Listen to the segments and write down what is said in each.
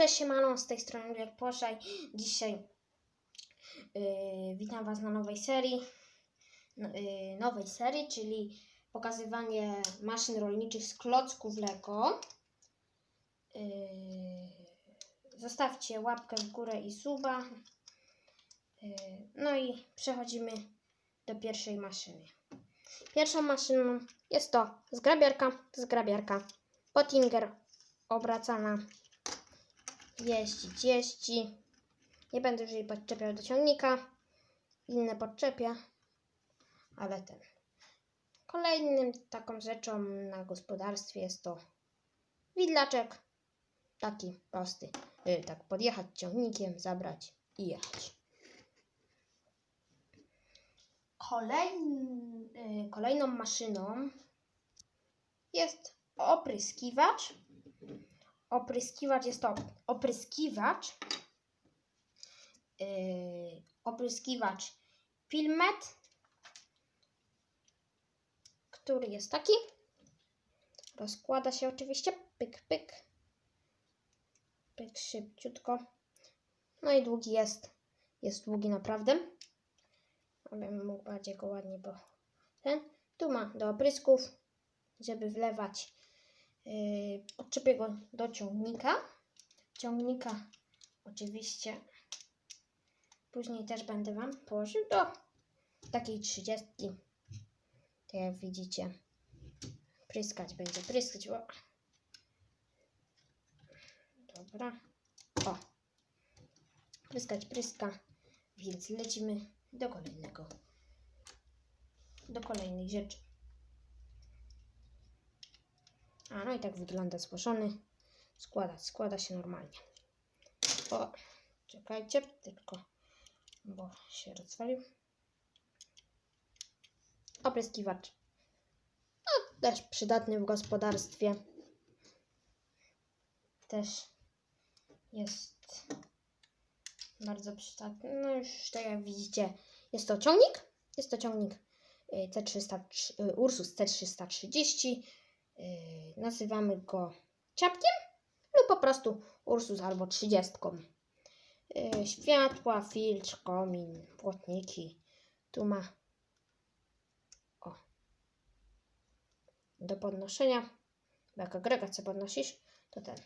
Cześć siemano, z tej strony Greg Poszaj. Dzisiaj yy, witam Was na nowej serii, n- yy, nowej serii, czyli pokazywanie maszyn rolniczych z klocków Lego. Yy, zostawcie łapkę w górę i suba. Yy, no i przechodzimy do pierwszej maszyny. Pierwszą maszyną jest to zgrabiarka, zgrabiarka Pottinger obracana jeździć, jeździ. Nie będę już jej podczepiał do ciągnika. Inne podczepię, ale ten. Kolejnym taką rzeczą na gospodarstwie jest to widlaczek. Taki prosty. Y, Tak podjechać ciągnikiem, zabrać i jechać. Y, kolejną maszyną jest opryskiwacz opryskiwacz jest to opryskiwacz, yy, opryskiwacz Filmet, który jest taki. Rozkłada się oczywiście, pyk, pyk, pyk szybciutko. No i długi jest, jest długi naprawdę. Abym mógł bardziej go ładnie, bo ten tu ma do oprysków, żeby wlewać Yy, Podczepię go do ciągnika. Ciągnika oczywiście później też będę Wam położył do takiej trzydziestki. Tak jak widzicie, pryskać będzie, pryskać. O. Dobra. O. Pryskać, pryska. Więc lecimy do kolejnego. Do kolejnych rzeczy. A no i tak wygląda złożony. Składa, składa się normalnie. O, czekajcie, tylko, bo się rozwalił. Opryskiwacz. No, też przydatny w gospodarstwie. Też jest bardzo przydatny. No już tak jak widzicie, jest to ciągnik. Jest to ciągnik y, C300, y, Ursus C330. Yy, nazywamy go ciapkiem lub po prostu Ursus albo trzydziestką. Yy, światła, filtr, komin, płotniki. Tu ma o, do podnoszenia. Jak agregat co podnosisz, to ten.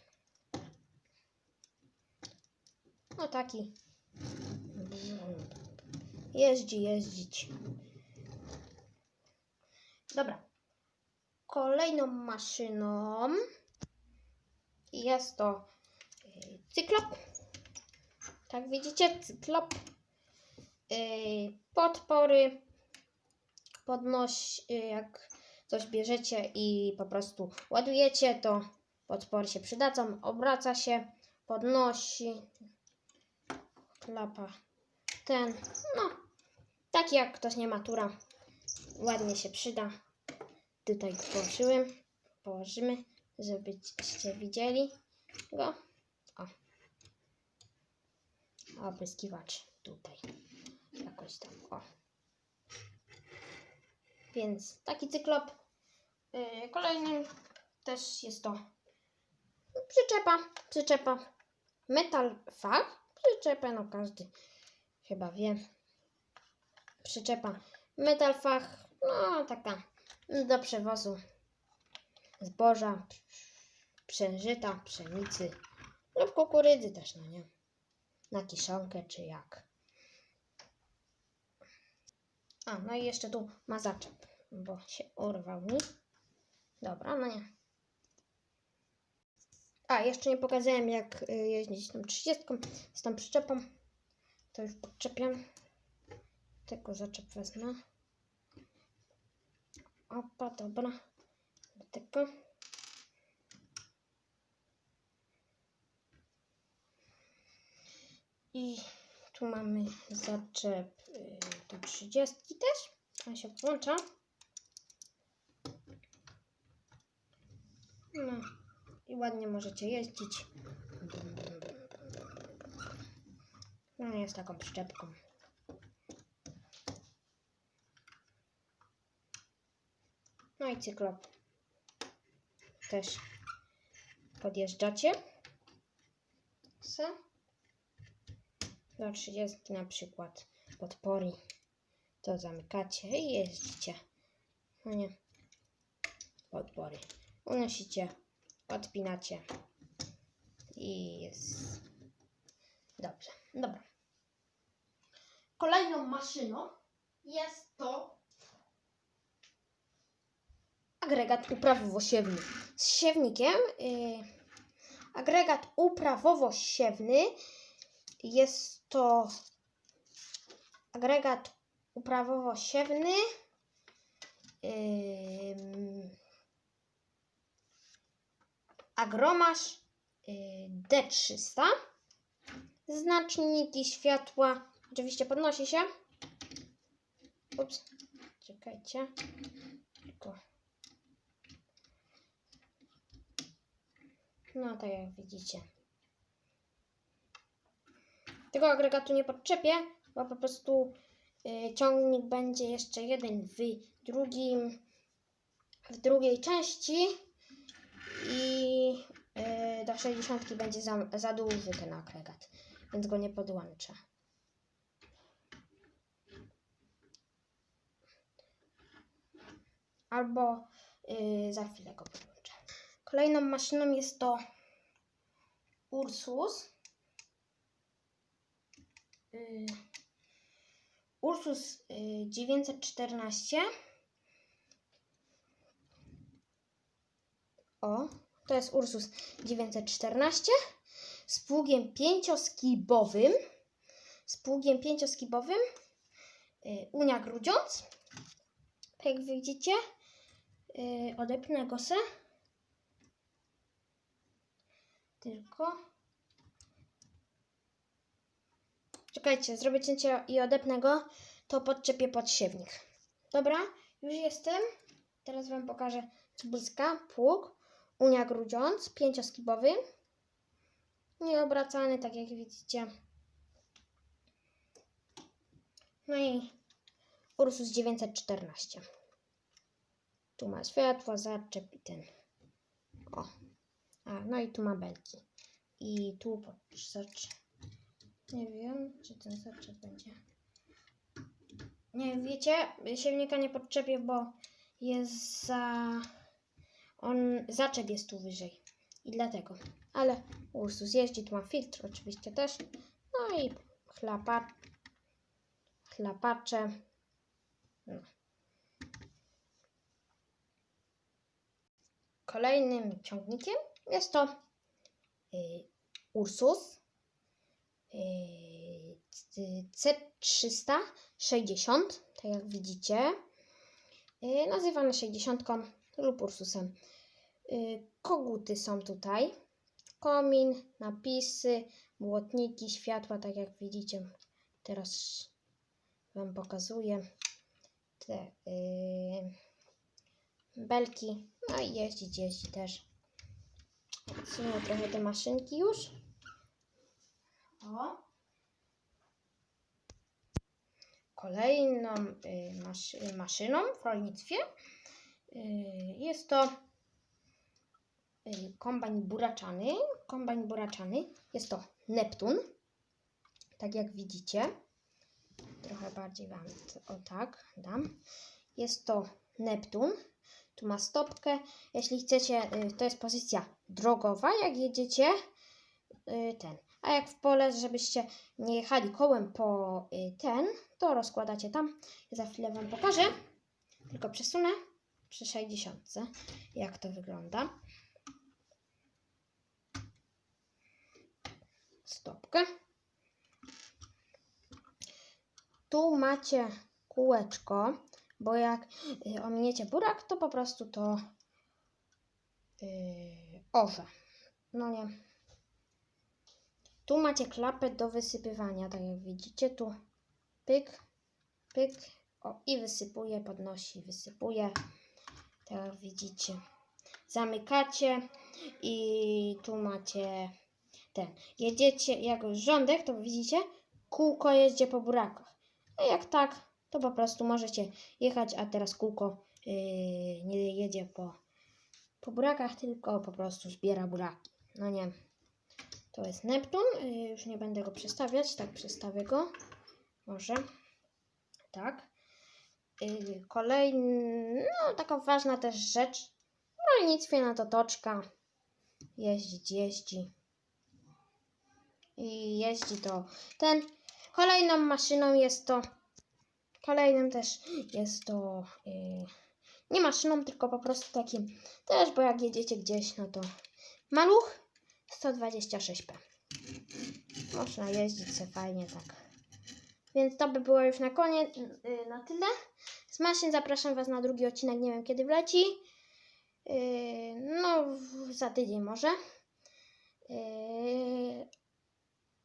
No taki. Jeździ, jeździć. Dobra. Kolejną maszyną jest to y, cyklop. Tak widzicie, cyklop. Y, Podpory podnoś, y, jak coś bierzecie i po prostu ładujecie, to podpory się przydadzą. Obraca się, podnosi. Klapa ten. No, taki jak ktoś nie matura. Ładnie się przyda tutaj położyłem, położymy, żebyście widzieli go. O. Opryskiwacz tutaj. Jakoś tam, o. Więc taki cyklop. Yy, też jest to przyczepa, przyczepa metal fach. Przyczepa, no każdy chyba wie. Przyczepa metal fach, no taka do przewozu zboża, przężyta, pszenicy lub kukurydzy też, no nie? Na kiszonkę czy jak. A, no i jeszcze tu ma zaczep, bo się urwał mi. Dobra, no nie. A, jeszcze nie pokazałem jak y, jeździć tą 30 z tą przyczepą. To już podczepiam. Tylko zaczep wezmę. Opa, dobra. Do. I tu mamy zaczep y, do 30 też. On się włącza. No i ładnie możecie jeździć. No jest taką przyczepką. No i cyklop. Też podjeżdżacie. kosę. Do 30 na przykład podpory. To zamykacie i jeździcie. No nie. Podpory. Unosicie, odpinacie i jest dobrze. Dobra. Kolejną maszyną jest to agregat uprawowo-siewny. Z siewnikiem yy, agregat uprawowo-siewny jest to agregat uprawowo-siewny yy, Agromasz yy, D300 znaczniki światła oczywiście podnosi się. Ups, czekajcie. Tylko no tak jak widzicie tego agregatu nie podczepię, bo po prostu y, ciągnik będzie jeszcze jeden w drugim w drugiej części i y, do 60 będzie za, za duży ten agregat, więc go nie podłączę. Albo y, za chwilę go podłączę. Kolejną maszyną jest to Ursus. Y, Ursus y, 914. O, to jest Ursus 914 z pługiem pięcioskibowym. Z pługiem pięcioskibowym. Y, Unia grudziąc. Tak jak widzicie, y, odepnę go se. Tylko. Czekajcie, zrobię cięcie i odepnę go, to podczepię podsiewnik. Dobra, już jestem. Teraz Wam pokażę bliska pług. Unia grudziąc, pięcioskibowy. Nieobracany, tak jak widzicie. No i Ursus 914. Tu ma światło, zaczep ten. O. A, no i tu ma belki. I tu zacz. Nie wiem, czy ten zaczep będzie. Nie wiecie, siewnika nie podczepię, bo jest za. On zaczep jest tu wyżej. I dlatego. Ale Ursus jeździ, tu ma filtr oczywiście też. No i chlapa, chlapacze. No. Kolejnym ciągnikiem jest to y, Ursus y, C360, tak jak widzicie. Y, nazywany 60 lub Ursusem. Y, koguty są tutaj. Komin, napisy, błotniki, światła, tak jak widzicie. Teraz Wam pokazuję te belki. No i jeździć, jeździ też. Odsunę trochę te maszynki już. O. Kolejną y, maszy, maszyną w rolnictwie y, jest to y, kombajn buraczany. Kombajn buraczany jest to Neptun. Tak jak widzicie. Trochę bardziej Wam o tak dam. Jest to Neptun. Tu ma stopkę. Jeśli chcecie, y, to jest pozycja drogowa, jak jedziecie y, ten. A jak w pole, żebyście nie jechali kołem po y, ten, to rozkładacie tam. Za chwilę Wam pokażę. Tylko przesunę przy 60, jak to wygląda. Stopkę. Tu macie kółeczko, bo jak y, ominiecie burak, to po prostu to yy, orze. No nie. Tu macie klapę do wysypywania, tak jak widzicie. Tu pyk, pyk. O, i wysypuje, podnosi, wysypuje. Tak jak widzicie. Zamykacie i tu macie ten. Jedziecie, jak rządek, to widzicie, kółko jeździ po burakach. A jak tak, to po prostu możecie jechać, a teraz kółko yy, nie jedzie po, po burakach, tylko po prostu zbiera buraki. No nie. To jest Neptun. Y, Już nie będę go przestawiać, tak przestawię go. Może. Tak. Y, Kolejny, no taka ważna też rzecz. W rolnictwie na to toczka. Jeździć, jeździ. I jeździ to ten. Kolejną maszyną jest to. Kolejnym też jest to. y, nie maszyną, tylko po prostu takim. Też, bo jak jedziecie gdzieś, no to. Maluch 126p. Można jeździć sobie fajnie tak. Więc to by było już na koniec, y, na tyle. Z maszyn zapraszam Was na drugi odcinek, nie wiem kiedy wleci. Yy, no, za tydzień może. Yy,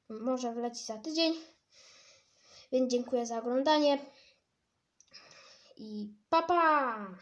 może wleci za tydzień. Więc dziękuję za oglądanie. y ¡papá!